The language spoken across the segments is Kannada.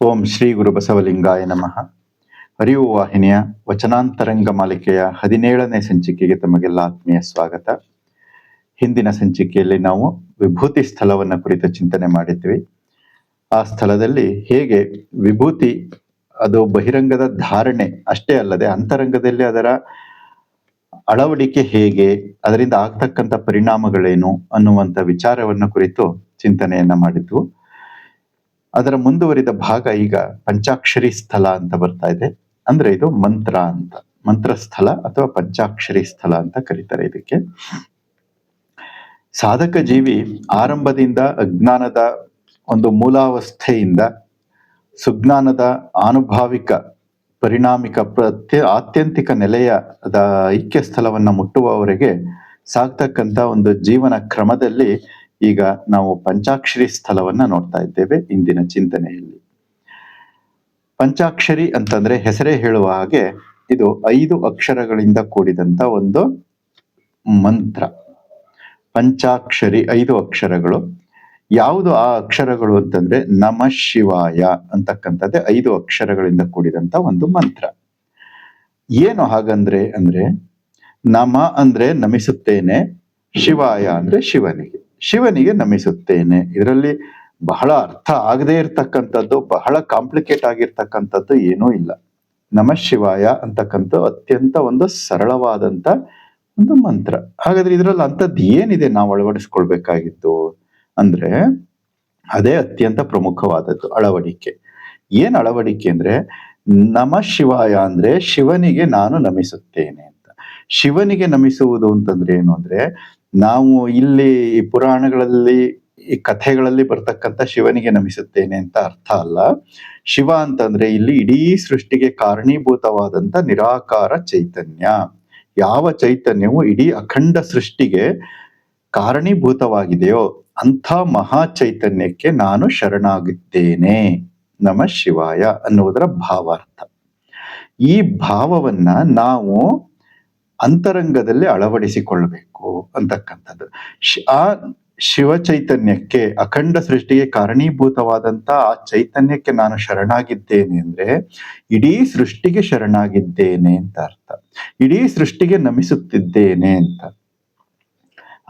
ಓಂ ಶ್ರೀ ಗುರು ಬಸವಲಿಂಗಾಯ ನಮಃ. ಅರಿವು ವಾಹಿನಿಯ ವಚನಾಂತರಂಗ ಮಾಲಿಕೆಯ ಹದಿನೇಳನೇ ಸಂಚಿಕೆಗೆ ತಮಗೆಲ್ಲ ಆತ್ಮೀಯ ಸ್ವಾಗತ. ಹಿಂದಿನ ಸಂಚಿಕೆಯಲ್ಲಿ ನಾವು ವಿಭೂತಿ ಸ್ಥಳವನ್ನು ಕುರಿತು ಚಿಂತನೆ ಮಾಡಿದ್ವಿ. ಆ ಸ್ಥಳದಲ್ಲಿ ಹೇಗೆ ವಿಭೂತಿ, ಅದು ಬಹಿರಂಗದ ಧಾರಣೆ ಅಷ್ಟೇ ಅಲ್ಲದೆ ಅಂತರಂಗದಲ್ಲಿ ಅದರ ಅಳವಡಿಕೆ ಹೇಗೆ, ಅದರಿಂದ ಆಗ್ತಕ್ಕಂಥ ಪರಿಣಾಮಗಳೇನು ಅನ್ನುವಂಥ ವಿಚಾರವನ್ನು ಕುರಿತು ಚಿಂತನೆಯನ್ನ ಮಾಡಿದ್ವು. ಅದರ ಮುಂದುವರಿದ ಭಾಗ ಈಗ ಪಂಚಾಕ್ಷರಿ ಸ್ಥಳ ಅಂತ ಬರ್ತಾ ಇದೆ. ಅಂದ್ರೆ ಇದು ಮಂತ್ರ ಅಂತ. ಮಂತ್ರ ಸ್ಥಳ ಅಥವಾ ಪಂಚಾಕ್ಷರಿ ಸ್ಥಳ ಅಂತ ಕರೀತಾರೆ ಇದಕ್ಕೆ. ಸಾಧಕ ಜೀವಿ ಆರಂಭದಿಂದ ಅಜ್ಞಾನದ ಒಂದು ಮೂಲಾವಸ್ಥೆಯಿಂದ ಸುಜ್ಞಾನದ ಆನುಭಾವಿಕ ಪರಿಣಾಮಿಕ ಪ್ರತ್ಯ ಆತ್ಯಂತಿಕ ನೆಲೆಯ ಐಕ್ಯ ಸ್ಥಳವನ್ನ ಮುಟ್ಟುವವರೆಗೆ ಸಾಗ್ತಕ್ಕಂಥ ಒಂದು ಜೀವನ ಕ್ರಮದಲ್ಲಿ ಈಗ ನಾವು ಪಂಚಾಕ್ಷರಿ ಸ್ಥಳವನ್ನ ನೋಡ್ತಾ ಇದ್ದೇವೆ ಇಂದಿನ ಚಿಂತನೆಯಲ್ಲಿ. ಪಂಚಾಕ್ಷರಿ ಅಂತಂದ್ರೆ ಹೆಸರೇ ಹೇಳುವ ಹಾಗೆ ಇದು ಐದು ಅಕ್ಷರಗಳಿಂದ ಕೂಡಿದಂತ ಒಂದು ಮಂತ್ರ. ಪಂಚಾಕ್ಷರಿ ಐದು ಅಕ್ಷರಗಳು. ಯಾವುದು ಆ ಅಕ್ಷರಗಳು ಅಂತಂದ್ರೆ ನಮ ಶಿವಾಯ ಅಂತಕ್ಕಂಥದ್ದೇ ಐದು ಅಕ್ಷರಗಳಿಂದ ಕೂಡಿದಂತ ಒಂದು ಮಂತ್ರ. ಏನು ಹಾಗಂದ್ರೆ ಅಂದ್ರೆ ನಮ ಅಂದ್ರೆ ನಮಿಸುತ್ತೇನೆ, ಶಿವಾಯ ಅಂದ್ರೆ ಶಿವನಿಗೆ. ಶಿವನಿಗೆ ನಮಿಸುತ್ತೇನೆ. ಇದರಲ್ಲಿ ಬಹಳ ಅರ್ಥ ಆಗದೇ ಇರತಕ್ಕಂಥದ್ದು, ಬಹಳ ಕಾಂಪ್ಲಿಕೇಟ್ ಆಗಿರ್ತಕ್ಕಂಥದ್ದು ಏನೂ ಇಲ್ಲ. ನಮ ಶಿವಾಯ ಅಂತಕ್ಕಂಥ ಅತ್ಯಂತ ಒಂದು ಸರಳವಾದಂತ ಒಂದು ಮಂತ್ರ. ಹಾಗಾದ್ರೆ ಇದರಲ್ಲಿ ಅಂಥದ್ದು ಏನಿದೆ ನಾವು ಅಳವಡಿಸ್ಕೊಳ್ಬೇಕಾಗಿತ್ತು ಅಂದ್ರೆ ಅದೇ ಅತ್ಯಂತ ಪ್ರಮುಖವಾದದ್ದು, ಅಳವಡಿಕೆ. ಏನ್ ಅಳವಡಿಕೆ ಅಂದ್ರೆ, ನಮ ಶಿವಾಯ ಅಂದ್ರೆ ಶಿವನಿಗೆ ನಾನು ನಮಿಸುತ್ತೇನೆ ಅಂತ. ಶಿವನಿಗೆ ನಮಿಸುವುದು ಅಂತಂದ್ರೆ ಏನು ಅಂದ್ರೆ ನಾವು ಇಲ್ಲಿ ಪುರಾಣಗಳಲ್ಲಿ, ಈ ಕಥೆಗಳಲ್ಲಿ ಬರ್ತಕ್ಕಂಥ ಶಿವನಿಗೆ ನಮಿಸುತ್ತೇನೆ ಅಂತ ಅರ್ಥ ಅಲ್ಲ. ಶಿವ ಅಂತಂದ್ರೆ ಇಲ್ಲಿ ಇಡೀ ಸೃಷ್ಟಿಗೆ ಕಾರಣೀಭೂತವಾದಂತ ನಿರಾಕಾರ ಚೈತನ್ಯ. ಯಾವ ಚೈತನ್ಯವು ಇಡೀ ಅಖಂಡ ಸೃಷ್ಟಿಗೆ ಕಾರಣೀಭೂತವಾಗಿದೆಯೋ ಅಂಥ ಮಹಾ ಚೈತನ್ಯಕ್ಕೆ ನಾನು ಶರಣಾಗಿದ್ದೇನೆ ನಮ ಶಿವಾಯ ಅನ್ನುವುದರ ಭಾವಾರ್ಥ. ಈ ಭಾವವನ್ನ ನಾವು ಅಂತರಂಗದಲ್ಲಿ ಅಳವಡಿಸಿಕೊಳ್ಳಬೇಕು ಅಂತಕ್ಕಂಥದ್ದು. ಆ ಶಿವ ಚೈತನ್ಯಕ್ಕೆ ಅಖಂಡ ಸೃಷ್ಟಿಗೆ ಕಾರಣೀಭೂತವಾದಂತ ಆ ಚೈತನ್ಯಕ್ಕೆ ನಾನು ಶರಣಾಗಿದ್ದೇನೆ ಅಂದ್ರೆ ಇಡೀ ಸೃಷ್ಟಿಗೆ ಶರಣಾಗಿದ್ದೇನೆ ಅಂತ ಅರ್ಥ. ಇಡೀ ಸೃಷ್ಟಿಗೆ ನಮಿಸುತ್ತಿದ್ದೇನೆ ಅಂತ.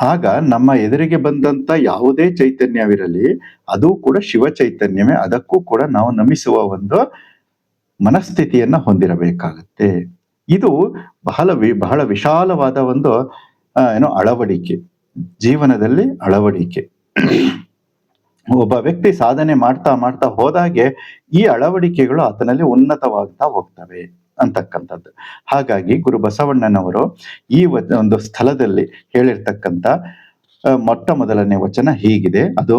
ಆಗ ನಮ್ಮ ಎದುರಿಗೆ ಬಂದಂತ ಯಾವುದೇ ಚೈತನ್ಯವಿರಲಿ, ಅದು ಕೂಡ ಶಿವ ಚೈತನ್ಯವೇ ಅದಕ್ಕೂ ಕೂಡ ನಾವು ನಮಿಸುವ ಒಂದು ಮನಸ್ಥಿತಿಯನ್ನ ಹೊಂದಿರಬೇಕಾಗತ್ತೆ. ಇದು ಬಹಳ ವಿ, ಬಹಳ ವಿಶಾಲವಾದ ಒಂದು ಏನೋ ಅಳವಡಿಕೆ, ಜೀವನದಲ್ಲಿ ಅಳವಡಿಕೆ. ಒಬ್ಬ ವ್ಯಕ್ತಿ ಸಾಧನೆ ಮಾಡ್ತಾ ಮಾಡ್ತಾ ಹೋದಾಗೆ ಈ ಅಳವಡಿಕೆಗಳು ಆತನಲ್ಲಿ ಉನ್ನತವಾಗ್ತಾ ಹೋಗ್ತವೆ ಅಂತಕ್ಕಂಥದ್ದು. ಹಾಗಾಗಿ ಗುರು ಬಸವಣ್ಣನವರು ಈ ಒಂದು ಸ್ಥಳದಲ್ಲಿ ಹೇಳಿರ್ತಕ್ಕಂಥ ಮೊಟ್ಟ ಮೊದಲನೇ ವಚನ ಹೀಗಿದೆ. ಅದು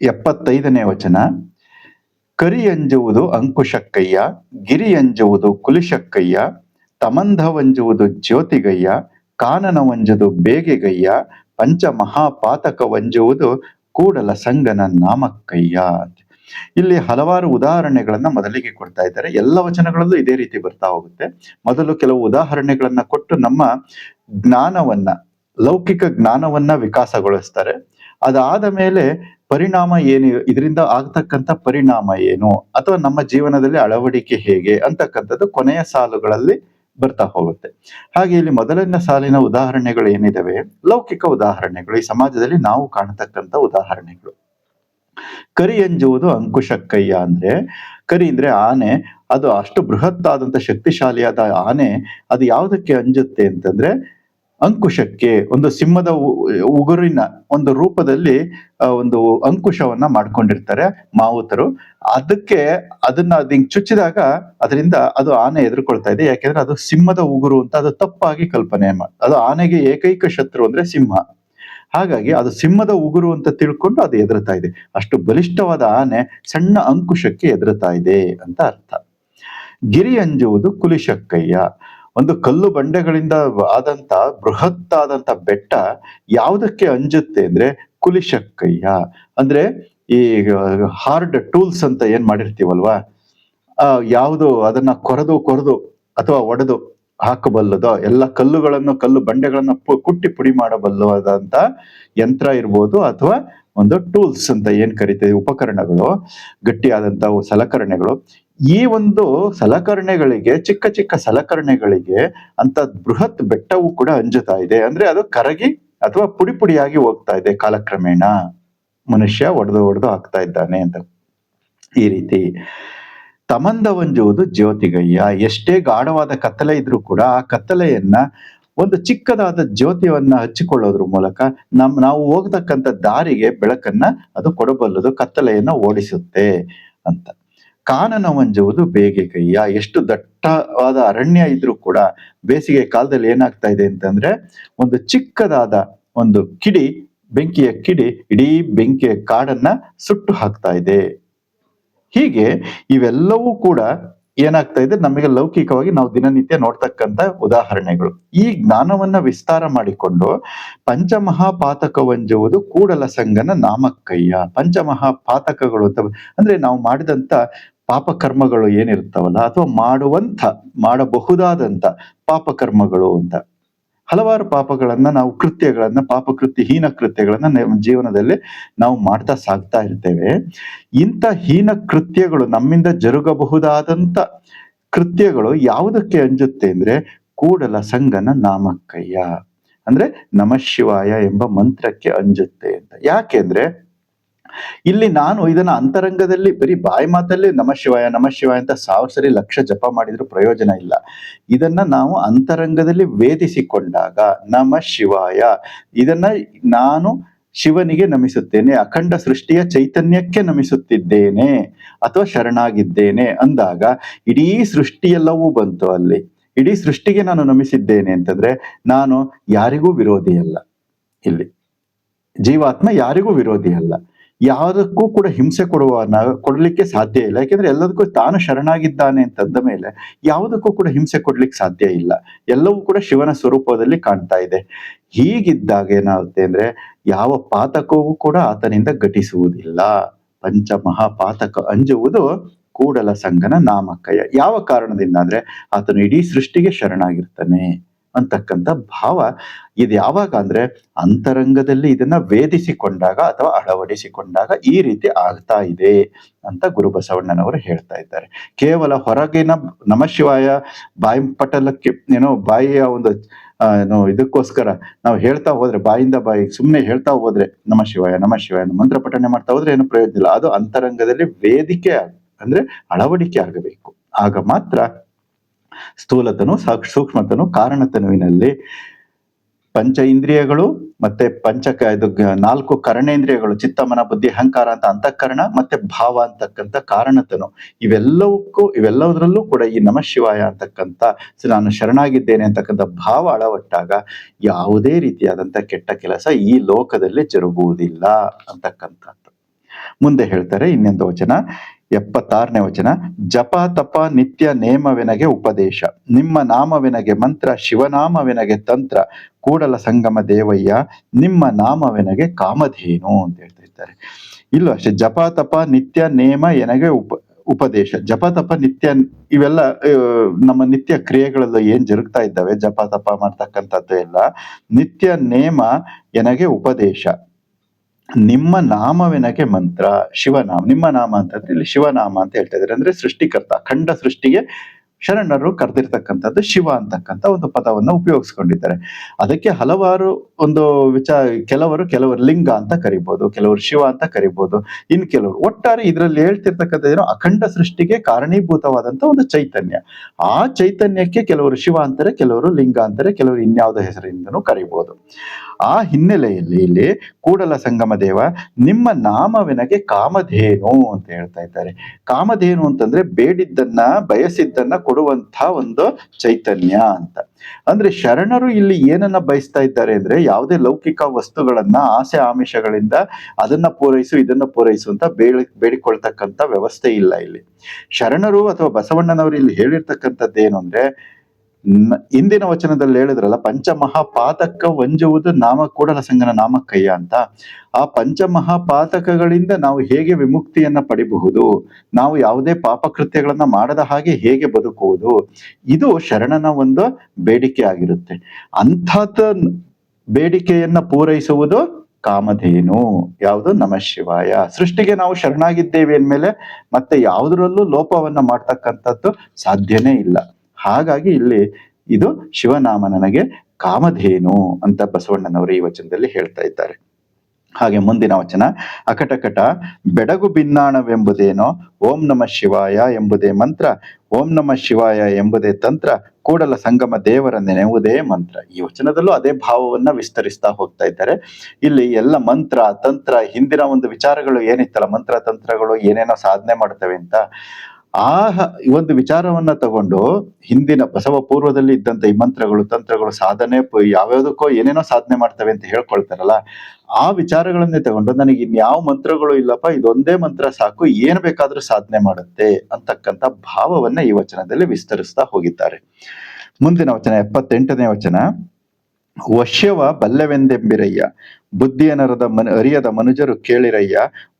ಎಪ್ಪತ್ತೈದನೇ ವಚನ. ಕರಿಯಂಜುವುದು ಅಂಕುಶಕ್ಕಯ್ಯ, ಗಿರಿಯಂಜುವುದು ಕುಲಿಶಕ್ಕಯ್ಯ, ತಮಂಧವಂಜುವುದು ಜ್ಯೋತಿಗಯ್ಯ ಕಾನನವಂಜುದು ಬೇಗೆಗಯ್ಯ ಪಂಚ ಮಹಾಪಾತಕ ಒಂಜುವುದು ಕೂಡಲ ಸಂಗನ ನಾಮಕ್ಕಯ್ಯ. ಇಲ್ಲಿ ಹಲವಾರು ಉದಾಹರಣೆಗಳನ್ನ ಮೊದಲಿಗೆ ಕೊಡ್ತಾ ಇದ್ದಾರೆ. ಎಲ್ಲ ವಚನಗಳಲ್ಲೂ ಇದೇ ರೀತಿ ಬರ್ತಾ ಹೋಗುತ್ತೆ. ಮೊದಲು ಕೆಲವು ಉದಾಹರಣೆಗಳನ್ನ ಕೊಟ್ಟು ನಮ್ಮ ಜ್ಞಾನವನ್ನ, ಲೌಕಿಕ ಜ್ಞಾನವನ್ನ ವಿಕಾಸಗೊಳಿಸ್ತಾರೆ. ಅದಾದ ಮೇಲೆ ಪರಿಣಾಮ ಏನು? ಇದರಿಂದ ಆಗ್ತಕ್ಕಂಥ ಪರಿಣಾಮ ಏನು? ಅಥವಾ ನಮ್ಮ ಜೀವನದಲ್ಲಿ ಅಳವಡಿಕೆ ಹೇಗೆ? ಅಂತಕ್ಕಂಥದ್ದು ಕೊನೆಯ ಸಾಲುಗಳಲ್ಲಿ ಬರ್ತಾ ಹೋಗುತ್ತೆ. ಹಾಗೆ ಇಲ್ಲಿ ಮೊದಲನೇ ಸಾಲಿನ ಉದಾಹರಣೆಗಳು ಏನಿದಾವೆ? ಲೌಕಿಕ ಉದಾಹರಣೆಗಳು. ಈ ಸಮಾಜದಲ್ಲಿ ನಾವು ಕಾಣತಕ್ಕಂಥ ಉದಾಹರಣೆಗಳು. ಕರಿ ಎಂಜುವುದು ಅಂಕುಶಕ್ಕಯ್ಯ ಅಂದ್ರೆ, ಕರಿ ಅಂದ್ರೆ ಆನೆ, ಅದು ಅಷ್ಟು ಬೃಹತ್ತಾದಂತ ಶಕ್ತಿಶಾಲಿಯಾದ ಆನೆ, ಅದು ಯಾವುದಕ್ಕೆ ಅಂಜುತ್ತೆ ಅಂತಂದ್ರೆ ಅಂಕುಶಕ್ಕೆ ಒಂದು ಸಿಂಹದ ಉಗುರಿನ ಒಂದು ರೂಪದಲ್ಲಿ ಒಂದು ಅಂಕುಶವನ್ನ ಮಾಡ್ಕೊಂಡಿರ್ತಾರೆ ಮಾವುತರು. ಅದಕ್ಕೆ ಅದನ್ನ ಅದ್ ಹಿಂಗ್ ಚುಚ್ಚಿದಾಗ ಅದರಿಂದ ಅದು ಆನೆ ಎದುರುಕೊಳ್ತಾ ಇದೆ. ಯಾಕೆಂದ್ರೆ ಅದು ಸಿಂಹದ ಉಗುರು ಅಂತ ಅದು ತಪ್ಪಾಗಿ ಕಲ್ಪನೆ ಅದು ಆನೆಗೆ ಏಕೈಕ ಶತ್ರು ಅಂದ್ರೆ ಸಿಂಹ. ಹಾಗಾಗಿ ಅದು ಸಿಂಹದ ಉಗುರು ಅಂತ ತಿಳ್ಕೊಂಡು ಅದು ಎದುರುತ್ತಾ ಇದೆ. ಅಷ್ಟು ಬಲಿಷ್ಠವಾದ ಆನೆ ಸಣ್ಣ ಅಂಕುಶಕ್ಕೆ ಎದುರುತ್ತಾ ಇದೆ ಅಂತ ಅರ್ಥ. ಗಿರಿ ಅಂಜುವುದು ಕುಲಿಶಕ್ಕಯ್ಯ. ಒಂದು ಕಲ್ಲು ಬಂಡೆಗಳಿಂದ ಆದಂತ ಬೃಹತ್ತಾದಂತ ಬೆಟ್ಟ ಯಾವುದಕ್ಕೆ ಅಂಜುತ್ತೆ ಅಂದ್ರೆ ಕುಲಿಶಕ್ಕಯ್ಯ. ಅಂದ್ರೆ ಈ ಹಾರ್ಡ್ ಟೂಲ್ಸ್ ಅಂತ ಏನ್ ಮಾಡಿರ್ತೀವಲ್ವಾ? ಆ, ಯಾವುದು ಅದನ್ನ ಕೊರೆದು ಕೊರೆದು ಅಥವಾ ಒಡೆದು ಹಾಕಬಲ್ಲದೋ, ಎಲ್ಲ ಕಲ್ಲುಗಳನ್ನು, ಕಲ್ಲು ಬಂಡೆಗಳನ್ನ ಕುಟ್ಟಿ ಪುಡಿ ಮಾಡಬಲ್ಲವಾದಂತ ಯಂತ್ರ ಇರ್ಬೋದು ಅಥವಾ ಒಂದು ಟೂಲ್ಸ್ ಅಂತ ಏನ್ ಕರಿತೀವಿ? ಉಪಕರಣಗಳು ಗಟ್ಟಿಯಾದಂತ ಸಲಕರಣೆಗಳು. ಈ ಒಂದು ಸಲಕರಣೆಗಳಿಗೆ, ಚಿಕ್ಕ ಚಿಕ್ಕ ಸಲಕರಣೆಗಳಿಗೆ ಅಂತ ಬೃಹತ್ ಬೆಟ್ಟವು ಕೂಡ ಅಂಜುತ್ತಾ ಇದೆ. ಅಂದ್ರೆ ಅದು ಕರಗಿ ಅಥವಾ ಪುಡಿ ಪುಡಿಯಾಗಿ ಹೋಗ್ತಾ ಇದೆ ಕಾಲಕ್ರಮೇಣ. ಮನುಷ್ಯ ಒಡೆದು ಒಡೆದು ಆಗ್ತಾ ಇದ್ದಾನೆ ಅಂತ ಈ ರೀತಿ. ತಮಂದವಂಜುವುದು ಜ್ಯೋತಿಗಯ್ಯ. ಎಷ್ಟೇ ಗಾಢವಾದ ಕತ್ತಲೆ ಇದ್ರೂ ಕೂಡ ಆ ಕತ್ತಲೆಯನ್ನ ಒಂದು ಚಿಕ್ಕದಾದ ಜ್ಯೋತಿಯನ್ನ ಹಚ್ಚಿಕೊಳ್ಳೋದ್ರ ಮೂಲಕ ನಮ್, ನಾವು ಹೋಗ್ತಕ್ಕಂಥ ದಾರಿಗೆ ಬೆಳಕನ್ನ ಅದು ಕೊಡಬಲ್ಲದು, ಕತ್ತಲೆಯನ್ನ ಓಡಿಸುತ್ತೆ ಅಂತ. ಕಾನನ ಮಂಜುವುದು ಬೇಗೆಗಯ್ಯ ಎಷ್ಟು ದಟ್ಟವಾದ ಅರಣ್ಯ ಇದ್ರೂ ಕೂಡ ಬೇಸಿಗೆ ಕಾಲದಲ್ಲಿ ಏನಾಗ್ತಾ ಇದೆ ಅಂತಂದ್ರೆ ಒಂದು ಚಿಕ್ಕದಾದ ಒಂದು ಕಿಡಿ, ಬೆಂಕಿಯ ಕಿಡಿ, ಇಡೀ ಬೆಂಕಿಯ ಕಾಡನ್ನ ಸುಟ್ಟು ಹಾಕ್ತಾ ಇದೆ. ಹೀಗೆ ಇವೆಲ್ಲವೂ ಕೂಡ ಏನಾಗ್ತಾ ಇದೆ? ನಮಗೆ ಲೌಕಿಕವಾಗಿ ನಾವು ದಿನನಿತ್ಯ ನೋಡ್ತಕ್ಕಂತ ಉದಾಹರಣೆಗಳು. ಈ ಜ್ಞಾನವನ್ನ ವಿಸ್ತಾರ ಮಾಡಿಕೊಂಡು ಪಂಚಮಹಾಪಾತಕವಂಜುವುದು ಕೂಡಲ ಸಂಗನ ನಾಮಕ್ಕಯ್ಯ. ಪಂಚಮಹಾಪಾತಕಗಳು ಅಂತ ಅಂದ್ರೆ ನಾವು ಮಾಡಿದಂತ ಪಾಪಕರ್ಮಗಳು ಏನಿರ್ತಾವಲ್ಲ ಅಥವಾ ಮಾಡುವಂತ ಮಾಡಬಹುದಾದಂತ ಪಾಪಕರ್ಮಗಳು ಅಂತ. ಹಲವಾರು ಪಾಪಗಳನ್ನ ನಾವು ಕೃತ್ಯಗಳನ್ನ, ಪಾಪಕೃತ್ಯ, ಹೀನ ಕೃತ್ಯಗಳನ್ನ ನಮ್ಮ ಜೀವನದಲ್ಲಿ ನಾವು ಮಾಡ್ತಾ ಸಾಗ್ತಾ ಇರ್ತೇವೆ. ಇಂಥ ಹೀನ ಕೃತ್ಯಗಳು ನಮ್ಮಿಂದ ಜರುಗಬಹುದಾದಂತ ಕೃತ್ಯಗಳು ಯಾವುದಕ್ಕೆ ಅಂಜುತ್ತೆ ಅಂದ್ರೆ, ಕೂಡಲ ಸಂಗನ ನಾಮಕ್ಕಯ್ಯ. ಅಂದ್ರೆ ನಮಃಶಿವಾಯ ಎಂಬ ಮಂತ್ರಕ್ಕೆ ಅಂಜುತ್ತೆ ಅಂತ. ಯಾಕೆಂದ್ರೆ ಇಲ್ಲಿ ನಾನು ಇದನ್ನ ಅಂತರಂಗದಲ್ಲಿ ಬರೀ ಬಾಯಿ ಮಾತಲ್ಲಿ ನಮ ಶಿವಾಯ ನಮ ಶಿವಾಯ ಅಂತ ಸಾವಿರ ಸರಿ ಲಕ್ಷ ಜಪ ಮಾಡಿದ್ರು ಪ್ರಯೋಜನ ಇಲ್ಲ. ಇದನ್ನ ನಾವು ಅಂತರಂಗದಲ್ಲಿ ವೇದಿಸಿಕೊಂಡಾಗ ನಮ ಶಿವಾಯ, ಇದನ್ನ ನಾನು ಶಿವನಿಗೆ ನಮಿಸುತ್ತೇನೆ, ಅಖಂಡ ಸೃಷ್ಟಿಯ ಚೈತನ್ಯಕ್ಕೆ ನಮಿಸುತ್ತಿದ್ದೇನೆ ಅಥವಾ ಶರಣಾಗಿದ್ದೇನೆ ಅಂದಾಗ ಇಡೀ ಸೃಷ್ಟಿಯೆಲ್ಲವೂ ಬಂತು ಅಲ್ಲಿ. ಇಡೀ ಸೃಷ್ಟಿಗೆ ನಾನು ನಮಿಸಿದ್ದೇನೆ ಅಂತಂದ್ರೆ ನಾನು ಯಾರಿಗೂ ವಿರೋಧಿ ಅಲ್ಲ ಇಲ್ಲಿ. ಜೀವಾತ್ಮ ಯಾರಿಗೂ ವಿರೋಧಿ ಯಾವುದಕ್ಕೂ ಕೂಡ ಹಿಂಸೆ ಕೊಡುವ ಕೊಡ್ಲಿಕ್ಕೆ ಸಾಧ್ಯ ಇಲ್ಲ. ಯಾಕೆಂದ್ರೆ ಎಲ್ಲದಕ್ಕೂ ತಾನು ಶರಣಾಗಿದ್ದಾನೆ ಅಂತಂದ ಮೇಲೆ ಯಾವುದಕ್ಕೂ ಕೂಡ ಹಿಂಸೆ ಕೊಡ್ಲಿಕ್ಕೆ ಸಾಧ್ಯ ಇಲ್ಲ. ಎಲ್ಲವೂ ಕೂಡ ಶಿವನ ಸ್ವರೂಪದಲ್ಲಿ ಕಾಣ್ತಾ ಇದೆ. ಹೀಗಿದ್ದಾಗ ಏನಾಗುತ್ತೆ ಅಂದ್ರೆ ಯಾವ ಪಾತಕವೂ ಕೂಡ ಆತನಿಂದ ಘಟಿಸುವುದಿಲ್ಲ. ಪಂಚ ಮಹಾಪಾತಕ ಅಂಜುವುದು ಕೂಡಲ ಸಂಗನ ನಾಮಕಯ ಯಾವ ಕಾರಣದಿಂದ ಅಂದ್ರೆ ಆತನು ಇಡೀ ಸೃಷ್ಟಿಗೆ ಶರಣಾಗಿರ್ತಾನೆ. ಅಂತಕ್ಕಂಥ ಭಾವ ಇದು ಯಾವಾಗ ಅಂದ್ರೆ ಅಂತರಂಗದಲ್ಲಿ ಇದನ್ನ ವೇದಿಸಿಕೊಂಡಾಗ ಅಥವಾ ಅಳವಡಿಸಿಕೊಂಡಾಗ ಈ ರೀತಿ ಆಗ್ತಾ ಇದೆ ಅಂತ ಗುರು ಬಸವಣ್ಣನವರು ಹೇಳ್ತಾ ಇದ್ದಾರೆ. ಕೇವಲ ಹೊರಗಿನ ನಮಶಿವಾಯ ಬಾಯಿ ಪಟಲಕ್ಕೆ ಏನೋ ಬಾಯಿಯ ಒಂದು ಏನು ಇದಕ್ಕೋಸ್ಕರ ನಾವು ಹೇಳ್ತಾ ಹೋದ್ರೆ ಬಾಯಿಂದ ಬಾಯಿ ಸುಮ್ಮನೆ ಹೇಳ್ತಾ ಹೋದ್ರೆ ನಮ ಶಿವಾಯ ನಮ ಶಿವಾಯ ಮಂತ್ರ ಪಠಣೆ ಮಾಡ್ತಾ ಹೋದ್ರೆ ಏನು ಪ್ರಯೋಜನ ಇಲ್ಲ. ಅದು ಅಂತರಂಗದಲ್ಲಿ ವೇದಿಕೆ ಅಂದ್ರೆ ಅಳವಡಿಕೆ ಆಗಬೇಕು. ಆಗ ಮಾತ್ರ ಸ್ಥೂಲತನು ಸೂಕ್ಷ್ಮತನು ಕಾರಣತನುವಿನಲ್ಲಿ ಪಂಚ ಇಂದ್ರಿಯಗಳು ಮತ್ತೆ ಪಂಚ ಇದು ನಾಲ್ಕು ಕರಣೇಂದ್ರಿಯಗಳು, ಚಿತ್ತ, ಮನ, ಬುದ್ಧಿ, ಅಹಂಕಾರ ಅಂತ ಅಂತಃಕರಣ ಮತ್ತೆ ಭಾವ ಅಂತಕ್ಕಂಥ ಕಾರಣತನು. ಇವೆಲ್ಲವಕ್ಕೂ ಇವೆಲ್ಲದರಲ್ಲೂ ಕೂಡ ಈ ನಮ ಶಿವಾಯ ಅಂತಕ್ಕಂಥ ನಾನು ಶರಣಾಗಿದ್ದೇನೆ ಅಂತಕ್ಕಂಥ ಭಾವ ಅಳವಟ್ಟಾಗ ಯಾವುದೇ ರೀತಿಯಾದಂಥ ಕೆಟ್ಟ ಕೆಲಸ ಈ ಲೋಕದಲ್ಲಿ ಜರುಗುವುದಿಲ್ಲ ಅಂತಕ್ಕಂಥದ್ದು ಮುಂದೆ ಹೇಳ್ತಾರೆ ಇನ್ನೊಂದು ವಚನ, ಎಪ್ಪತ್ತಾರನೇ ವಚನ, ಜಪ ತಪ ನಿತ್ಯ ನೇಮವೆನಗೆ ಉಪದೇಶ. ನಿಮ್ಮ ನಾಮವೆನಗೆ ಮಂತ್ರ, ಶಿವನಾಮವೆನಗೆ ತಂತ್ರ, ಕೂಡಲ ಸಂಗಮ ದೇವಯ್ಯ, ನಿಮ್ಮ ನಾಮವೆನಗೆ ಕಾಮಧೇನು ಅಂತ ಹೇಳ್ತಾ ಇದ್ದಾರೆ. ಇಲ್ಲೂ ಅಷ್ಟೇ, ಜಪ ತಪ ನಿತ್ಯ ನೇಮ ಎನಗೆ ಉಪ, ಉಪದೇಶ. ಜಪ ತಪ ನಿತ್ಯ, ಇವೆಲ್ಲ ನಮ್ಮ ನಿತ್ಯ ಕ್ರಿಯೆಗಳೆಲ್ಲ ಏನ್ ಜರುಗ್ತಾ ಇದ್ದಾವೆ? ಜಪ ತಪ ಮಾಡ್ತಕ್ಕಂಥದ್ದು ಎಲ್ಲ ನಿತ್ಯ ನೇಮ ಎನಗೆ ಉಪದೇಶ. ನಿಮ್ಮ ನಾಮವೆನಕೆ ಮಂತ್ರ ಶಿವನಾಮ, ನಿಮ್ಮ ನಾಮ ಅಂತಂದ್ರೆ ಇಲ್ಲಿ ಶಿವನಾಮ ಅಂತ ಹೇಳ್ತಾ ಇದ್ದಾರೆ. ಅಂದ್ರೆ ಸೃಷ್ಟಿಕರ್ತ, ಖಂಡ ಸೃಷ್ಟಿಗೆ ಶರಣರು ಕರೆದಿರ್ತಕ್ಕಂಥದ್ದು ಶಿವ ಅಂತಕ್ಕಂಥ ಒಂದು ಪದವನ್ನ ಉಪಯೋಗಿಸ್ಕೊಂಡಿದ್ದಾರೆ. ಅದಕ್ಕೆ ಹಲವಾರು ಒಂದು ವಿಚಾರ, ಕೆಲವರು ಕೆಲವರು ಲಿಂಗ ಅಂತ ಕರಿಬಹುದು ಕೆಲವರು ಶಿವ ಅಂತ ಕರಿಬಹುದು ಇನ್ ಕೆಲವರು. ಒಟ್ಟಾರೆ ಇದರಲ್ಲಿ ಹೇಳ್ತಿರ್ತಕ್ಕಂಥ ಏನೋ? ಅಖಂಡ ಸೃಷ್ಟಿಗೆ ಕಾರಣೀಭೂತವಾದಂತ ಒಂದು ಚೈತನ್ಯ. ಆ ಚೈತನ್ಯಕ್ಕೆ ಕೆಲವರು ಶಿವ ಅಂತಾರೆ, ಕೆಲವರು ಲಿಂಗ ಅಂತಾರೆ, ಕೆಲವರು ಇನ್ಯಾವುದೋ ಹೆಸರಿಂದನು ಕರಿಬಹುದು ಆ ಹಿನ್ನೆಲೆಯಲ್ಲಿ ಇಲ್ಲಿ ಕೂಡಲ ಸಂಗಮ ದೇವ ನಿಮ್ಮ ನಾಮವೆನಗೆ ಕಾಮಧೇನು ಅಂತ ಹೇಳ್ತಾ ಇದ್ದಾರೆ. ಕಾಮಧೇನು ಅಂತಂದ್ರೆ ಬೇಡಿದ್ದನ್ನ, ಬಯಸಿದ್ದನ್ನ ಕೊಡುವಂತ ಒಂದು ಚೈತನ್ಯ ಅಂತ. ಅಂದ್ರೆ ಶರಣರು ಇಲ್ಲಿ ಏನನ್ನ ಬಯಸ್ತಾ ಇದ್ದಾರೆ ಅಂದ್ರೆ ಯಾವುದೇ ಲೌಕಿಕ ವಸ್ತುಗಳನ್ನ ಆಸೆ ಆಮಿಷಗಳಿಂದ ಅದನ್ನ ಪೂರೈಸು, ಇದನ್ನ ಪೂರೈಸು ಅಂತ ಬೇಡಿ ಬೇಡಿಕೊಳ್ತಕ್ಕಂಥ ವ್ಯವಸ್ಥೆ ಇಲ್ಲ ಇಲ್ಲಿ. ಶರಣರು ಅಥವಾ ಬಸವಣ್ಣನವರು ಇಲ್ಲಿ ಹೇಳಿರ್ತಕ್ಕಂಥದ್ದು ಏನು ಅಂದ್ರೆ ಇಂದಿನ ವಚನದಲ್ಲಿ ಹೇಳಿದ್ರಲ್ಲ, ಪಂಚಮಹಾಪಾತಕ ವಂಜುವುದು ನಾಮ ಕೂಡಲ ಸಂಘನ ನಾಮಕ್ಕಯ್ಯ ಅಂತ. ಆ ಪಂಚಮಹಾಪಾತಕಗಳಿಂದ ನಾವು ಹೇಗೆ ವಿಮುಕ್ತಿಯನ್ನ ಪಡಿಬಹುದು, ನಾವು ಯಾವುದೇ ಪಾಪಕೃತ್ಯಗಳನ್ನ ಮಾಡದ ಹಾಗೆ ಹೇಗೆ ಬದುಕುವುದು, ಇದು ಶರಣನ ಒಂದು ಬೇಡಿಕೆ ಆಗಿರುತ್ತೆ. ಅಂಥದ್ ಬೇಡಿಕೆಯನ್ನ ಪೂರೈಸುವುದು ಕಾಮಧೇನು, ಯಾವುದು ನಮ ಶಿವಾಯ. ಸೃಷ್ಟಿಗೆ ನಾವು ಶರಣಾಗಿದ್ದೇವೆ ಅಂದ್ಮೇಲೆ ಮತ್ತೆ ಯಾವುದರಲ್ಲೂ ಲೋಪವನ್ನ ಮಾಡ್ತಕ್ಕಂಥದ್ದು ಸಾಧ್ಯನೇ ಇಲ್ಲ. ಹಾಗಾಗಿ ಇಲ್ಲಿ ಇದು ಶಿವನಾಮ ನನಗೆ ಕಾಮಧೇನು ಅಂತ ಬಸವಣ್ಣನವರು ಈ ವಚನದಲ್ಲಿ ಹೇಳ್ತಾ ಇದ್ದಾರೆ. ಹಾಗೆ ಮುಂದಿನ ವಚನ, ಅಕಟಕಟ ಬೆಡಗು ಭಿನ್ನಾಣವೆಂಬುದೇನೋ ಓಂ ನಮ ಶಿವಾಯ ಎಂಬುದೇ ಮಂತ್ರ, ಓಂ ನಮ ಶಿವಾಯ ಎಂಬುದೇ ತಂತ್ರ, ಕೂಡಲ ಸಂಗಮ ದೇವರ ನೆನೆಯುವುದೇ ಮಂತ್ರ. ಈ ವಚನದಲ್ಲೂ ಅದೇ ಭಾವವನ್ನ ವಿಸ್ತರಿಸ್ತಾ ಹೋಗ್ತಾ ಇದ್ದಾರೆ. ಇಲ್ಲಿ ಎಲ್ಲ ಮಂತ್ರ, ತಂತ್ರ, ಹಿಂದಿನ ಒಂದು ವಿಚಾರಗಳು ಏನಿತ್ತಲ್ಲ, ಮಂತ್ರ, ತಂತ್ರಗಳು ಏನೇನೋ ಸಾಧನೆ ಮಾಡ್ತವೆ ಅಂತ. ಆ ಒಂದು ವಿಚಾರವನ್ನ ತಗೊಂಡು ಹಿಂದಿನ ಬಸವ ಪೂರ್ವದಲ್ಲಿ ಇದ್ದಂತ ಈ ಮಂತ್ರಗಳು, ತಂತ್ರಗಳು, ಸಾಧನೆ ಯಾವ್ಯಾವ್ದಕ್ಕೋ ಏನೇನೋ ಸಾಧನೆ ಮಾಡ್ತವೆ ಅಂತ ಹೇಳ್ಕೊಳ್ತಾರಲ್ಲ, ಆ ವಿಚಾರಗಳನ್ನೇ ತಗೊಂಡು ನನಗೆ ಇನ್ಯಾವ ಮಂತ್ರಗಳು ಇಲ್ಲಪ್ಪ, ಇದೊಂದೇ ಮಂತ್ರ ಸಾಕು, ಏನ್ ಬೇಕಾದ್ರೂ ಸಾಧನೆ ಮಾಡುತ್ತೆ ಅಂತಕ್ಕಂಥ ಭಾವವನ್ನ ಈ ವಚನದಲ್ಲಿ ವಿಸ್ತರಿಸ್ತಾ ಹೋಗಿದ್ದಾರೆ. ಮುಂದಿನ ವಚನ, ಎಪ್ಪತ್ತೆಂಟನೇ ವಚನ. ವಶ್ಯವ ಬಲ್ಲವೆಂದೆಂಬಿರಯ್ಯ. ಬುದ್ಧಿಯನರದ ಮನ, ಅರಿಯದ ಮನುಜರು ಕೇಳಿರಯ್ಯ,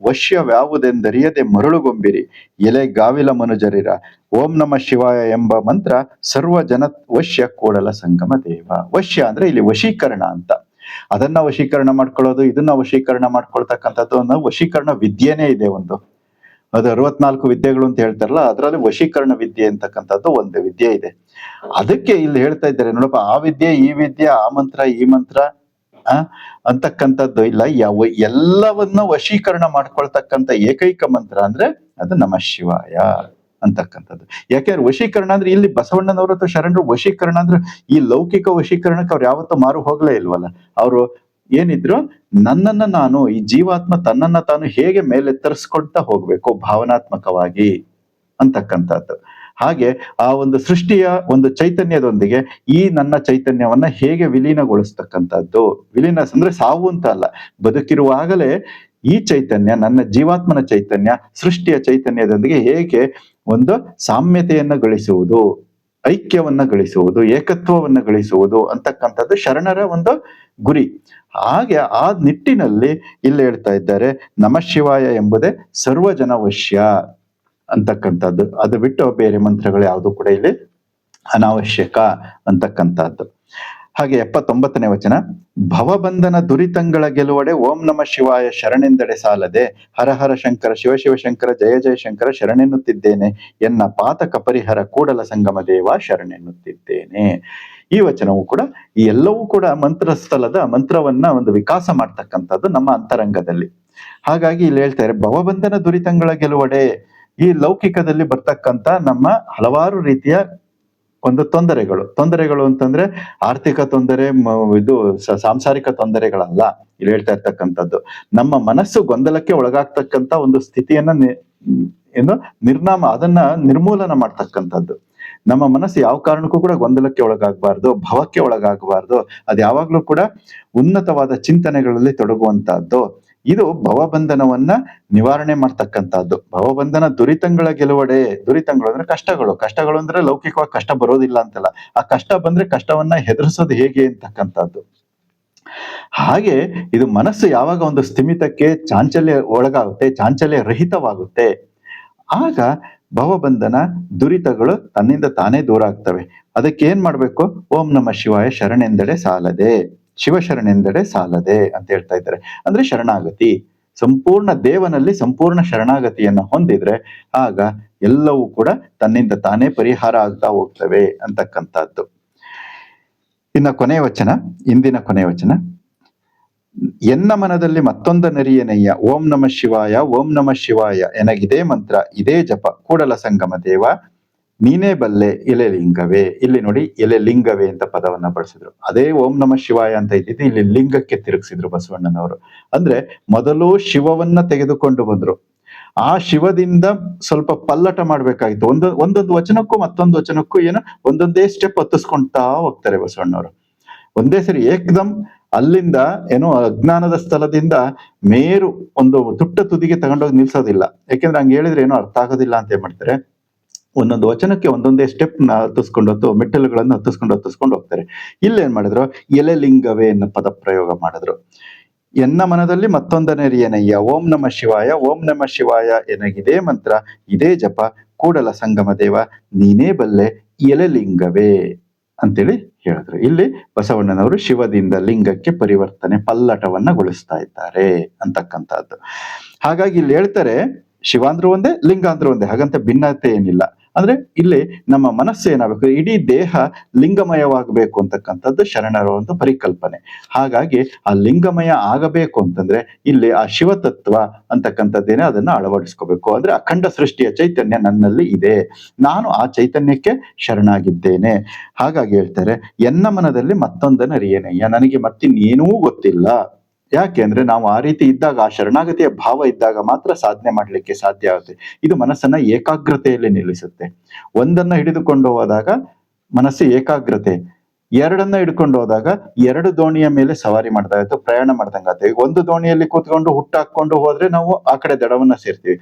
ವಶ್ಯವ್ಯಾವುದೆಂದರಿಯದೆ ಮರಳುಗೊಂಬಿರಿ, ಎಲೆ ಗಾವಿಲ ಮನುಜರಿರ. ಓಂ ನಮ ಶಿವಾಯ ಎಂಬ ಮಂತ್ರ ಸರ್ವ ಜನ ವಶ್ಯ ಕೂಡಲ ಸಂಗಮ ದೇವ. ವಶ್ಯ ಅಂದ್ರೆ ಇಲ್ಲಿ ವಶೀಕರಣ ಅಂತ. ಅದನ್ನ ವಶೀಕರಣ ಮಾಡ್ಕೊಳ್ಳೋದು, ಇದನ್ನ ವಶೀಕರಣ ಮಾಡ್ಕೊಳ್ತಕ್ಕಂಥದ್ದು ಅನ್ನೋ ವಶೀಕರಣ ವಿದ್ಯೆನೇ ಇದೆ ಒಂದು. ಅದು ಅರವತ್ನಾಲ್ಕು ವಿದ್ಯೆಗಳು ಅಂತ ಹೇಳ್ತಾರಲ್ಲ, ಅದರಲ್ಲಿ ವಶೀಕರಣ ವಿದ್ಯೆ ಅಂತಕ್ಕಂಥದ್ದು ಒಂದು ವಿದ್ಯೆ ಇದೆ. ಅದಕ್ಕೆ ಇಲ್ಲಿ ಹೇಳ್ತಾ ಇದ್ದಾರೆ, ನೋಡಪ್ಪ, ಆ ವಿದ್ಯೆ, ಈ ವಿದ್ಯೆ, ಆ ಮಂತ್ರ, ಈ ಮಂತ್ರ, ಆ, ಅಂತಕ್ಕಂಥದ್ದು ಇಲ್ಲ. ಯಾವ, ಎಲ್ಲವನ್ನ ವಶೀಕರಣ ಮಾಡ್ಕೊಳ್ತಕ್ಕಂಥ ಏಕೈಕ ಮಂತ್ರ ಅಂದ್ರೆ ಅದು ನಮ ಶಿವಾಯ ಅಂತಕ್ಕಂಥದ್ದು. ಯಾಕೆಂದ್ರೆ ವಶೀಕರಣ ಅಂದ್ರೆ ಇಲ್ಲಿ ಬಸವಣ್ಣನವರು ಅಥವಾ ಶರಣರು ವಶೀಕರಣ ಅಂದ್ರೆ ಈ ಲೌಕಿಕ ವಶೀಕರಣಕ್ಕೆ ಅವ್ರು ಯಾವತ್ತೂ ಮಾರು ಹೋಗ್ಲೇ ಇಲ್ವಲ್ಲ. ಅವರು ಏನಿದ್ರು ನನ್ನನ್ನ ನಾನು, ಈ ಜೀವಾತ್ಮ ತನ್ನನ್ನ ತಾನು ಹೇಗೆ ಮೇಲೆತ್ತರಿಸ್ಕೊಳ್ತಾ ಹೋಗ್ಬೇಕು ಭಾವನಾತ್ಮಕವಾಗಿ ಅಂತಕ್ಕಂಥದ್ದು. ಹಾಗೆ ಆ ಒಂದು ಸೃಷ್ಟಿಯ ಒಂದು ಚೈತನ್ಯದೊಂದಿಗೆ ಈ ನನ್ನ ಚೈತನ್ಯವನ್ನ ಹೇಗೆ ವಿಲೀನಗೊಳಿಸ್ತಕ್ಕಂಥದ್ದು. ವಿಲೀನ ಅಂದ್ರೆ ಸಾವು ಅಂತ ಅಲ್ಲ, ಬದುಕಿರುವಾಗಲೇ ಈ ಚೈತನ್ಯ, ನನ್ನ ಜೀವಾತ್ಮನ ಚೈತನ್ಯ, ಸೃಷ್ಟಿಯ ಚೈತನ್ಯದೊಂದಿಗೆ ಹೇಗೆ ಒಂದು ಸಾಮ್ಯತೆಯನ್ನು ಗಳಿಸುವುದು. ಐಕ್ಯವನ್ನ ಗಳಿಸುವುದು, ಏಕತ್ವವನ್ನ ಗಳಿಸುವುದು ಅಂತಕ್ಕಂಥದ್ದು ಶರಣರ ಒಂದು ಗುರಿ. ಹಾಗೆ ಆ ನಿಟ್ಟಿನಲ್ಲಿ ಇಲ್ಲಿ ಹೇಳ್ತಾ ಇದ್ದಾರೆ, ನಮ ಶಿವಾಯ ಎಂಬುದೇ ಸರ್ವಜನವಶ್ಯ ಅಂತಕ್ಕಂಥದ್ದು. ಅದು ಬಿಟ್ಟು ಬೇರೆ ಮಂತ್ರಗಳು ಯಾವುದು ಕೂಡ ಇಲ್ಲಿ ಅನಾವಶ್ಯಕ ಅಂತಕ್ಕಂಥದ್ದು. ಹಾಗೆ ಎಪ್ಪತ್ತೊಂಬತ್ತನೇ ವಚನ, ಭವಬಂಧನ ದುರಿತಂಗಳ ಗೆಲುವಡೆ ಓಂ ನಮ ಶಿವಾಯ ಶರಣೆಂದೆಡೆ ಸಾಲದೆ, ಹರ ಹರ ಶಂಕರ ಶಿವ ಶಿವಶಂಕರ ಜಯ ಜಯ ಶಂಕರ ಶರಣೆನ್ನುತ್ತಿದ್ದೇನೆ, ಎನ್ನ ಪಾತಕ ಪರಿಹರ ಕೂಡಲ ಸಂಗಮ ದೇವ ಶರಣೆನ್ನುತ್ತಿದ್ದೇನೆ. ಈ ವಚನವು ಕೂಡ ಈ ಎಲ್ಲವೂ ಕೂಡ ಮಂತ್ರಸ್ಥಲದ ಮಂತ್ರವನ್ನ ಒಂದು ವಿಕಾಸ ಮಾಡ್ತಕ್ಕಂಥದ್ದು ನಮ್ಮ ಅಂತರಂಗದಲ್ಲಿ. ಹಾಗಾಗಿ ಇಲ್ಲಿ ಹೇಳ್ತಾರೆ ಭವಬಂಧನ ದುರಿತಂಗಳ ಗೆಲುವಡೆ. ಈ ಲೌಕಿಕದಲ್ಲಿ ಬರ್ತಕ್ಕಂಥ ನಮ್ಮ ಹಲವಾರು ರೀತಿಯ ಒಂದು ತೊಂದರೆಗಳು. ತೊಂದರೆಗಳು ಅಂತಂದ್ರೆ ಆರ್ಥಿಕ ತೊಂದರೆ ಇದು ಸಾಂಸಾರಿಕ ತೊಂದರೆಗಳಲ್ಲ. ಇಲ್ಲಿ ಹೇಳ್ತಾ ಇರ್ತಕ್ಕಂಥದ್ದು. ನಮ್ಮ ಮನಸ್ಸು ಗೊಂದಲಕ್ಕೆ ಒಳಗಾಗ್ತಕ್ಕಂತ ಒಂದು ಸ್ಥಿತಿಯನ್ನ ಏನು, ನಿರ್ನಾಮ, ಅದನ್ನ ನಿರ್ಮೂಲನ ಮಾಡ್ತಕ್ಕಂಥದ್ದು. ನಮ್ಮ ಮನಸ್ಸು ಯಾವ ಕಾರಣಕ್ಕೂ ಕೂಡ ಗೊಂದಲಕ್ಕೆ ಒಳಗಾಗಬಾರ್ದು, ಭವಕ್ಕೆ ಒಳಗಾಗಬಾರ್ದು. ಅದು ಯಾವಾಗ್ಲೂ ಕೂಡ ಉನ್ನತವಾದ ಚಿಂತನೆಗಳಲ್ಲಿ ತೊಡಗುವಂತಹದ್ದು ಇದು ಭವಬಂಧನವನ್ನ ನಿವಾರಣೆ ಮಾಡ್ತಕ್ಕಂಥದ್ದು. ಭವಬಂಧನ ದುರಿತಂಗಳ ಗೆಲುವಡೆ, ದುರಿತಂಗಳು ಅಂದ್ರೆ ಕಷ್ಟಗಳು. ಕಷ್ಟಗಳು ಅಂದ್ರೆ ಲೌಕಿಕವಾಗಿ ಕಷ್ಟ ಬರೋದಿಲ್ಲ ಅಂತಲ್ಲ. ಆ ಕಷ್ಟ ಬಂದ್ರೆ ಕಷ್ಟವನ್ನ ಹೆದರಿಸೋದು ಹೇಗೆ ಅಂತಕ್ಕಂಥದ್ದು. ಹಾಗೆ ಇದು ಮನಸ್ಸು ಯಾವಾಗ ಒಂದು ಸ್ಥಿಮಿತಕ್ಕೆ ಚಾಂಚಲ್ಯ ಒಳಗಾಗುತ್ತೆ, ಚಾಂಚಲ್ಯ ರಹಿತವಾಗುತ್ತೆ, ಆಗ ಭವಬಂಧನ ದುರಿತಗಳು ತನ್ನಿಂದ ತಾನೇ ದೂರ ಆಗ್ತವೆ. ಅದಕ್ಕೆ ಏನ್ ಮಾಡ್ಬೇಕು? ಓಂ ನಮ ಶಿವಾಯ ಶರಣೆಂದಡೆ ಸಾಲದೆ. ಶಿವ ಶರಣೆಂದೆಡೆ ಸಾಲದೆ ಅಂತ ಹೇಳ್ತಾ ಇದ್ದಾರೆ. ಅಂದ್ರೆ ಶರಣಾಗತಿ, ಸಂಪೂರ್ಣ ದೇವನಲ್ಲಿ ಸಂಪೂರ್ಣ ಶರಣಾಗತಿಯನ್ನ ಹೊಂದಿದ್ರೆ ಆಗ ಎಲ್ಲವೂ ಕೂಡ ತನ್ನಿಂದ ತಾನೇ ಪರಿಹಾರ ಆಗ್ತಾ ಹೋಗ್ತವೆ ಅಂತಕ್ಕಂಥದ್ದು. ಇನ್ನ ಕೊನೆಯ ವಚನ, ಇಂದಿನ ಕೊನೆಯ ವಚನ. ಎನ್ನ ಮನದಲ್ಲಿ ಮತ್ತೊಂದ ನರಿಯನಯ್ಯ, ಓಂ ನಮ ಶಿವಾಯ, ಓಂ ನಮ ಶಿವಾಯ, ಎನಗಿದೇ ಮಂತ್ರ, ಇದೇ ಜಪ, ಕೂಡಲ ಸಂಗಮ ದೇವ ನೀನೇ ಬಲ್ಲೆ ಎಲೆ ಲಿಂಗವೇ ಇಲ್ಲಿ ನೋಡಿ ಎಲೆ ಲಿಂಗವೇ ಅಂತ ಪದವನ್ನ ಬಳಸಿದ್ರು. ಅದೇ ಓಂ ನಮ ಶಿವಾಯ ಅಂತ ಇದ್ದಿದ್ದು ಇಲ್ಲಿ ಲಿಂಗಕ್ಕೆ ತಿರುಗಿಸಿದ್ರು ಬಸವಣ್ಣನವರು. ಅಂದ್ರೆ ಮೊದಲು ಶಿವವನ್ನ ತೆಗೆದುಕೊಂಡು ಬಂದ್ರು. ಆ ಶಿವದಿಂದ ಸ್ವಲ್ಪ ಪಲ್ಲಟ ಮಾಡ್ಬೇಕಾಗಿತ್ತು ಒಂದು, ಒಂದೊಂದು ವಚನಕ್ಕೂ ಮತ್ತೊಂದು ವಚನಕ್ಕೂ ಏನು, ಒಂದೊಂದೇ ಸ್ಟೆಪ್ ಹತ್ತಿಸ್ಕೊಂತಾ ಹೋಗ್ತಾರೆ ಬಸವಣ್ಣವರು. ಒಂದೇ ಸರಿ ಏಕ್ದಮ್ ಅಲ್ಲಿಂದ ಏನೋ ಅಜ್ಞಾನದ ಸ್ಥಳದಿಂದ ಮೇರು ಒಂದು ತುಟ್ಟ ತುದಿಗೆ ತಗೊಂಡೋಗಿ ನಿಲ್ಸೋದಿಲ್ಲ. ಯಾಕೆಂದ್ರೆ ಹಂಗೆ ಹೇಳಿದ್ರೆ ಏನೋ ಅರ್ಥ ಆಗೋದಿಲ್ಲ ಅಂತ ಏನ್ ಮಾಡ್ತಾರೆ? ಒಂದೊಂದು ವಚನಕ್ಕೆ ಒಂದೊಂದೇ ಸ್ಟೆಪ್ನ ಹತ್ತಿಸ್ಕೊಂಡು ಹೊತ್ತು, ಮೆಟ್ಟಲುಗಳನ್ನು ಹತ್ತಿಸ್ಕೊಂಡು ಹತ್ತಿಸ್ಕೊಂಡು ಹೋಗ್ತಾರೆ. ಇಲ್ಲೇನ್ ಮಾಡಿದ್ರು? ಎಲೆಲಿಂಗವೇ ಲಿಂಗವೇ ಅನ್ನೋ ಪದ ಪ್ರಯೋಗ ಮಾಡಿದ್ರು. ಎನ್ನ ಮನದಲ್ಲಿ ಮತ್ತೊಂದನೇ ಮತ್ತೊಂದನೆರಿಯನಯ್ಯ ಓಂ ನಮ ಶಿವಾಯ, ಓಂ ನಮ ಶಿವಾಯ ಎನಗಿದೇ ಮಂತ್ರ. ಇದೇ ಜಪ, ಕೂಡಲ ಸಂಗಮ ದೇವ, ನೀನೇ ಬಲ್ಲೆ ಎಲೆಲಿಂಗವೇ ಅಂತೇಳಿ ಹೇಳಿದ್ರು. ಇಲ್ಲಿ ಬಸವಣ್ಣನವರು ಶಿವದಿಂದ ಲಿಂಗಕ್ಕೆ ಪರಿವರ್ತನೆ ಪಲ್ಲಟವನ್ನಗೊಳಿಸ್ತಾ ಇದ್ದಾರೆ ಅಂತಕ್ಕಂಥದ್ದು. ಹಾಗಾಗಿ ಇಲ್ಲಿ ಹೇಳ್ತಾರೆ ಶಿವ ಅಂದ್ರೂ ಒಂದೇ ಲಿಂಗ ಅಂದ್ರೂ ಒಂದೇ. ಹಾಗಂತ ಭಿನ್ನತೆ ಏನಿಲ್ಲ. ಅಂದ್ರೆ ಇಲ್ಲಿ ನಮ್ಮ ಮನಸ್ಸು ಏನಾಗಬೇಕು? ಇಡೀ ದೇಹ ಲಿಂಗಮಯವಾಗಬೇಕು ಅಂತಕ್ಕಂಥದ್ದು ಶರಣರ ಒಂದು ಪರಿಕಲ್ಪನೆ. ಹಾಗಾಗಿ ಆ ಲಿಂಗಮಯ ಆಗಬೇಕು ಅಂತಂದ್ರೆ ಇಲ್ಲಿ ಆ ಶಿವತತ್ವ ಅಂತಕ್ಕಂಥದ್ದೇನೆ ಅದನ್ನ ಅಳವಡಿಸ್ಕೋಬೇಕು. ಅಂದ್ರೆ ಅಖಂಡ ಸೃಷ್ಟಿಯ ಚೈತನ್ಯ ನನ್ನಲ್ಲಿ ಇದೆ. ನಾನು ಆ ಚೈತನ್ಯಕ್ಕೆ ಶರಣಾಗಿದ್ದೇನೆ. ಹಾಗಾಗಿ ಹೇಳ್ತಾರೆ, ಎನ್ನ ಮನದಲ್ಲಿ ಮತ್ತೊಂದನ್ನ ಅರಿಯನಯ್ಯ. ನನಗೆ ಮತ್ತಿನ್ನೇನೂ ಗೊತ್ತಿಲ್ಲ. ಯಾಕೆ ಅಂದ್ರೆ ನಾವು ಆ ರೀತಿ ಇದ್ದಾಗ, ಆ ಶರಣಾಗತಿಯ ಭಾವ ಇದ್ದಾಗ ಮಾತ್ರ ಸಾಧನೆ ಮಾಡಲಿಕ್ಕೆ ಸಾಧ್ಯ ಆಗುತ್ತೆ. ಇದು ಮನಸ್ಸನ್ನ ಏಕಾಗ್ರತೆಯಲ್ಲಿ ನಿಲ್ಲಿಸುತ್ತೆ. ಒಂದನ್ನ ಹಿಡಿದುಕೊಂಡು ಹೋದಾಗ ಮನಸ್ಸು ಏಕಾಗ್ರತೆ. ಎರಡನ್ನ ಹಿಡ್ಕೊಂಡು ಹೋದಾಗ ಎರಡು ದೋಣಿಯ ಮೇಲೆ ಸವಾರಿ ಮಾಡ್ದಾಗಾಯ್ತು ಪ್ರಯಾಣ ಮಾಡ್ದಂಗಾಯ್ತು ಈಗ ಒಂದು ದೋಣಿಯಲ್ಲಿ ಕೂತ್ಕೊಂಡು ಹುಟ್ಟಾಕೊಂಡು ಹೋದ್ರೆ ನಾವು ಆ ಕಡೆ ದಡವನ್ನ ಸೇರ್ತೀವಿ.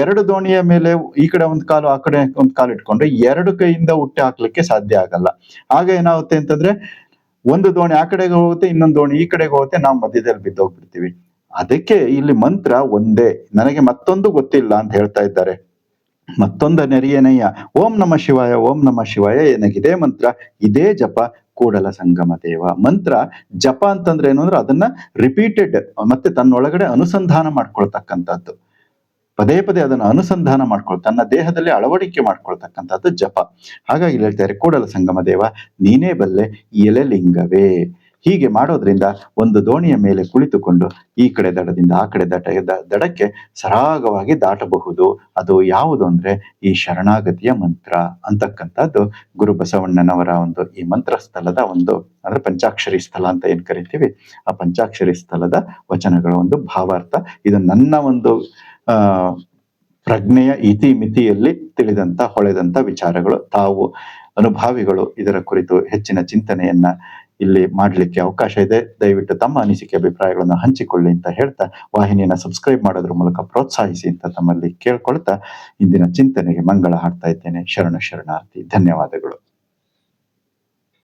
ಎರಡು ದೋಣಿಯ ಮೇಲೆ ಈ ಕಡೆ ಒಂದು ಕಾಲು, ಆ ಕಡೆ ಒಂದು ಕಾಲು ಇಟ್ಕೊಂಡ್ರೆ ಎರಡು ಕೈಯಿಂದ ಹುಟ್ಟಿ ಹಾಕ್ಲಿಕ್ಕೆ ಸಾಧ್ಯ ಆಗಲ್ಲ. ಆಗ ಏನಾಗುತ್ತೆ ಅಂತಂದ್ರೆ ಒಂದು ದೋಣಿ ಆ ಕಡೆಗೆ ಹೋಗುತ್ತೆ, ಇನ್ನೊಂದು ದೋಣಿ ಈ ಕಡೆಗೆ ಹೋಗುತ್ತೆ, ನಾವು ಮಧ್ಯದಲ್ಲಿ ಬಿದ್ದೋಗ್ಬಿಡ್ತೀವಿ. ಅದಕ್ಕೆ ಇಲ್ಲಿ ಮಂತ್ರ ಒಂದೇ. ನನಗೆ ಮತ್ತೊಂದು ಗೊತ್ತಿಲ್ಲ ಅಂತ ಹೇಳ್ತಾ ಇದ್ದಾರೆ. ಮತ್ತೊಂದ ನೆರಿಯನಯ್ಯ, ಓಂ ನಮ ಶಿವಾಯ, ಓಂ ನಮ ಶಿವಾಯ ನನಗಿದೇ ಮಂತ್ರ, ಇದೇ ಜಪ, ಕೂಡಲ ಸಂಗಮ ದೇವ. ಮಂತ್ರ ಜಪ ಅಂತಂದ್ರೆ ಏನು ಅಂದ್ರೆ ಅದನ್ನ ರಿಪೀಟೆಡ್ ಮತ್ತೆ ತನ್ನೊಳಗಡೆ ಅನುಸಂಧಾನ ಮಾಡ್ಕೊಳ್ತಕ್ಕಂಥದ್ದು. ಪದೇ ಪದೇ ಅದನ್ನು ಅನುಸಂಧಾನ ಮಾಡ್ಕೊಳ್, ತನ್ನ ದೇಹದಲ್ಲಿ ಅಳವಡಿಕೆ ಮಾಡ್ಕೊಳ್ತಕ್ಕಂಥದ್ದು ಜಪ. ಹಾಗಾಗಿ ಹೇಳ್ತಾರೆ ಕೂಡಲ ಸಂಗಮ ದೇವ ನೀನೇ ಬಲ್ಲೆ ಎಲೆ ಲಿಂಗವೇ ಹೀಗೆ ಮಾಡೋದ್ರಿಂದ ಒಂದು ದೋಣಿಯ ಮೇಲೆ ಕುಳಿತುಕೊಂಡು ಈ ಕಡೆ ದಡದಿಂದ ಆ ಕಡೆ ದಡ ದಡಕ್ಕೆ ಸರಾಗವಾಗಿ ದಾಟಬಹುದು. ಅದು ಯಾವುದು ಅಂದ್ರೆ ಈ ಶರಣಾಗತಿಯ ಮಂತ್ರ ಅಂತಕ್ಕಂಥದ್ದು. ಗುರು ಬಸವಣ್ಣನವರ ಒಂದು ಈ ಮಂತ್ರ ಸ್ಥಳದ ಒಂದು ಅಂದ್ರೆ ಪಂಚಾಕ್ಷರಿ ಸ್ಥಳ ಅಂತ ಏನ್ ಕರಿತೀವಿ? ಆ ಪಂಚಾಕ್ಷರಿ ಸ್ಥಳದ ವಚನಗಳ ಒಂದು ಭಾವಾರ್ಥ. ಇದು ನನ್ನ ಒಂದು ಪ್ರಜ್ಞೆಯ ಇತಿ ಮಿತಿಯಲ್ಲಿ ತಿಳಿದಂತ, ಹೊಳೆದಂತ ವಿಚಾರಗಳು. ತಾವು ಅನುಭಾವಿಗಳು. ಇದರ ಕುರಿತು ಹೆಚ್ಚಿನ ಚಿಂತನೆಯನ್ನ ಇಲ್ಲಿ ಮಾಡಲಿಕ್ಕೆ ಅವಕಾಶ ಇದೆ. ದಯವಿಟ್ಟು ತಮ್ಮ ಅನಿಸಿಕೆ, ಅಭಿಪ್ರಾಯಗಳನ್ನು ಹಂಚಿಕೊಳ್ಳಿ ಅಂತ ಹೇಳ್ತಾ, ವಾಹಿನಿಯನ್ನು ಸಬ್ಸ್ಕ್ರೈಬ್ ಮಾಡೋದ್ರ ಮೂಲಕ ಪ್ರೋತ್ಸಾಹಿಸಿ ಅಂತ ತಮ್ಮಲ್ಲಿ ಕೇಳ್ಕೊಳ್ತಾ, ಇಂದಿನ ಚಿಂತನೆಗೆ ಮಂಗಳ ಹಾಡ್ತಾ ಇದ್ದೇನೆ. ಶರಣ ಶರಣಾರ್ಥಿ, ಧನ್ಯವಾದಗಳು.